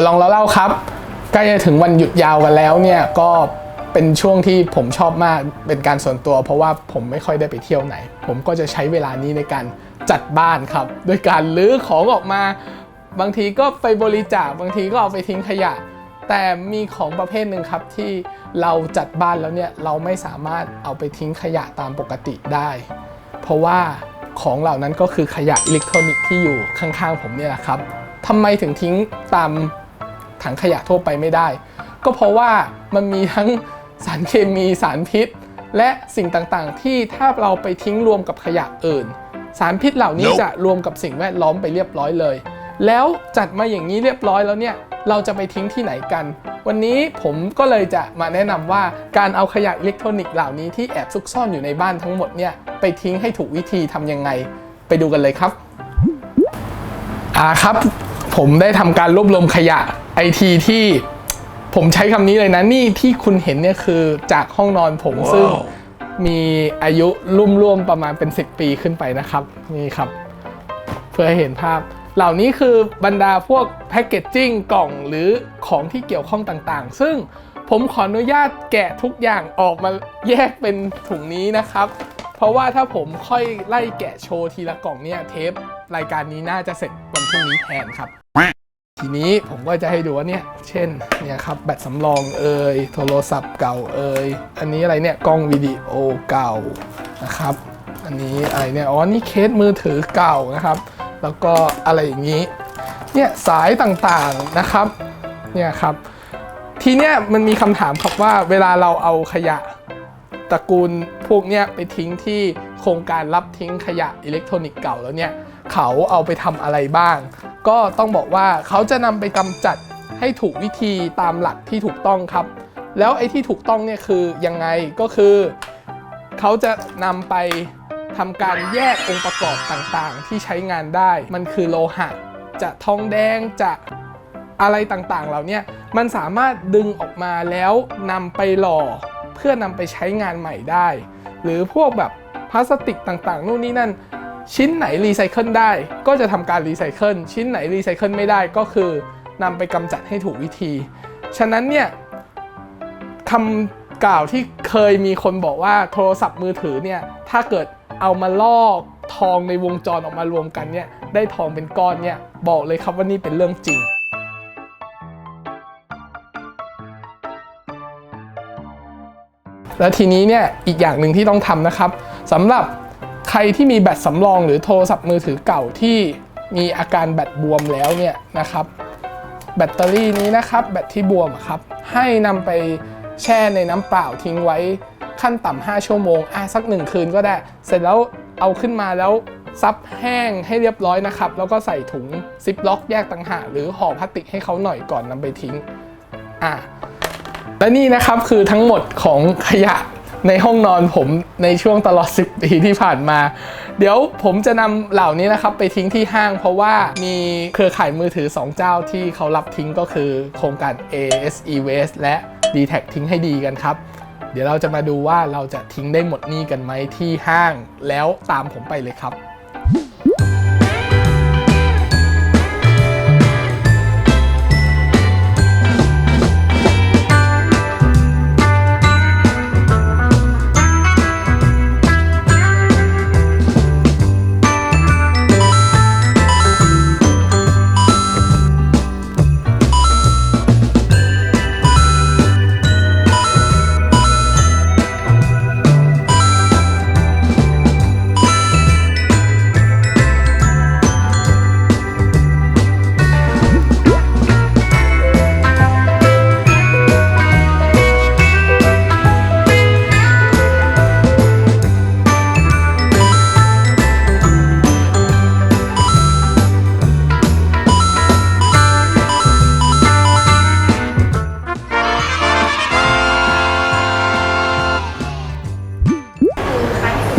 ดลองเล่าครับใกล้จะถึงวันหยุดยาวกันแล้วเนี่ยก็เป็นช่วงที่ผมชอบมากเป็นการส่วนตัว เพราะว่าผมไม่ค่อยได้ไปเที่ยวไหน ผมก็จะใช้เวลานี้ในการจัดบ้านครับด้วยการลื้อของออกมา บางทีก็ไปบริจาคบางทีก็เอาไปทิ้งขยะ แต่มีของประเภทหนึ่งครับที่เราจัดบ้านแล้วเนี่ยเราไม่สามารถเอาไปทิ้งขยะตามปกติได้ เพราะว่าของเหล่านั้นก็คือขยะอิเล็กทรอนิกส์ที่อยู่ข้างๆผมเนี่ยแหละครับทำไมถึงทิ้งตาม ถังขยะทั่วไปไม่ได้ ก็เพราะว่ามันมีทั้งสารเคมีสารพิษ และสิ่งต่างๆ ที่ถ้าเราไปทิ้งรวมกับขยะอื่น สารพิษเหล่านี้จะรวมกับสิ่งแวดล้อมไปเรียบร้อยเลย แล้วจัดมาอย่างนี้เรียบร้อยแล้วเนี่ยเราจะไปทิ้งที่ไหนกัน วันนี้ผมก็เลยจะมาแนะนำว่าการเอาขยะอิเล็กทรอนิกส์เหล่านี้ที่แอบซุกซ่อนอยู่ในบ้านทั้งหมดเนี่ยไปทิ้งให้ถูกวิธีทำยังไง ไปดูกันเลยครับอ่าครับ ผมได้ทำการรวบรวมขยะ ไอทีที่ผมใช้คำนี้เลยนะ นี่ที่คุณเห็นเนี่ยคือจากห้องนอนผมซึ่งมีอายุรุ่มร่วมประมาณเป็น 10 ปีขึ้นไปนะครับ นี่ครับ เพื่อให้เห็นภาพ เหล่านี้คือบรรดาพวกแพคเกจจิ้งกล่องหรือของที่เกี่ยวข้องต่างๆ ซึ่งผมขออนุญาตแกะทุกอย่างออกมาแยกเป็นถุงนี้นะครับ เพราะว่าถ้าผมค่อยไล่แกะโชว์ทีละกล่องเนี่ยเทปรายการนี้น่าจะเสร็จวันพรุ่งนี้แทนครับ ทีนี้ผมก็จะให้ดูว่าเนี่ย เช่น เนี่ยครับ แบตสำรองเอ่ย โทรศัพท์เก่าเอ่ย อันนี้อะไรเนี่ย กล้องวิดีโอเก่านะครับ อันนี้อะไรเนี่ย อ๋อ นี่เคสมือถือเก่านะครับ แล้วก็อะไรอย่างนี้ เนี่ยสายต่างๆนะครับ เนี่ยครับ ทีเนี้ยมันมีคำถามครับว่าเวลาเราเอาขยะตระกูลพวกเนี้ยไปทิ้งที่โครงการรับทิ้งขยะอิเล็กทรอนิกส์เก่าแล้วเนี่ยเขาเอาไปทำอะไรบ้าง ก็ต้องบอกว่าเขาจะนำไปกำจัดให้ถูกวิธีตามหลักที่ถูกต้องครับ แล้วไอ้ที่ถูกต้องเนี่ยคือยังไงก็คือ เขาจะนำไปทำการแยกองค์ประกอบต่างๆ ที่ใช้งานได้ มันคือโลหะจะทองแดงจะอะไรต่างๆเหล่านี้มันสามารถดึงออกมาแล้วนำไปหล่อเพื่อนำไปใช้งานใหม่ได้ หรือพวกแบบพลาสติกต่างๆ นู่นนี่นั่น ชิ้นไหนรีไซเคิลได้ก็จะทำการรีไซเคิลชิ้นไหนรีไซเคิลไม่ได้ก็คือนำไปกำจัดให้ถูกวิธี ฉะนั้นเนี่ยคำกล่าวที่เคยมีคนบอกว่าโทรศัพท์มือถือเนี่ยถ้าเกิดเอามาลอกทองในวงจรออกมารวมกันเนี่ยได้ทองเป็นก้อนเนี่ยบอกเลยครับว่านี่เป็นเรื่องจริงแล้วทีนี้เนี่ยอีกอย่างหนึ่งที่ต้องทำนะครับสำหรับ ใครที่มีแบตสำรองหรือโทรศัพท์มือถือเก่าที่มีอาการแบตบวมแล้วเนี่ยนะครับ แบตเตอรี่นี้นะครับ แบตที่บวมครับ ให้นำไปแช่ในน้ำเปล่าทิ้งไว้ขั้นต่ำ5ชั่วโมงอะสักหนึ่งคืนก็ได้ เสร็จแล้วเอาขึ้นมาแล้วซับแห้งให้เรียบร้อยนะครับ แล้วก็ใส่ถุงซิปล็อกแยกต่างหากหรือห่อพลาสติกให้เขาหน่อยก่อนนำไปทิ้งอะและนี่นะครับคือทั้งหมดของขยะ ในห้องนอนผมในช่วงตลอด 10 ปีที่ผ่านมา เดี๋ยวผมจะนำเหล่านี้นะครับไปทิ้งที่ห้าง เพราะว่ามีเครือข่ายมือถือ 2 เจ้าที่เขารับทิ้งก็คือโครงการ ASE Waste และ d t แททิ้งให้ดีกันครับ เดี๋ยวเราจะมาดูว่าเราจะทิ้งได้หมดนี้กันไหมที่ห้างแล้วตามผมไปเลยครับ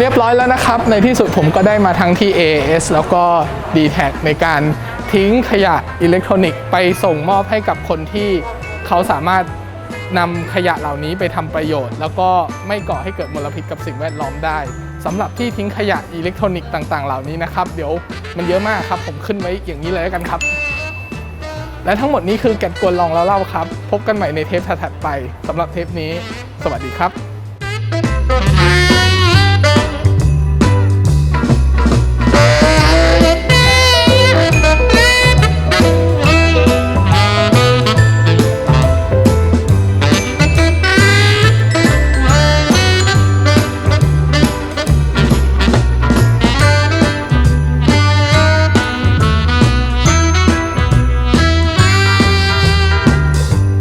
ยบร้อยแล้วนะครับ ในที่สุดผมก็ได้มาทั้งที่ AS แล้วก็ d t แทในการทิ้งขยะอิเล็กทรอนิกส์ไปส่งมอบให้กับคนที่เขาสามารถนำขยะเหล่านี้ไปทำประโยชน์ แล้วก็ไม่ก่อให้เกิดมลพิษกับสิ่งแวดล้อมได้สำหรับที่ทิ้งขยะอิเล็กทรอนิกส์ต่าง ๆ เหล่านี้นะครับ เดี๋ยวมันเยอะมากครับ ผมขึ้นไว้อย่างนี้เลยแล้วกันครับ และทั้งหมดนี้คือแกนกวนลองแล้วเล่าครับ พบกันใหม่ในเทปถัดไปสำหรับเทปนี้ สวัสดีครับ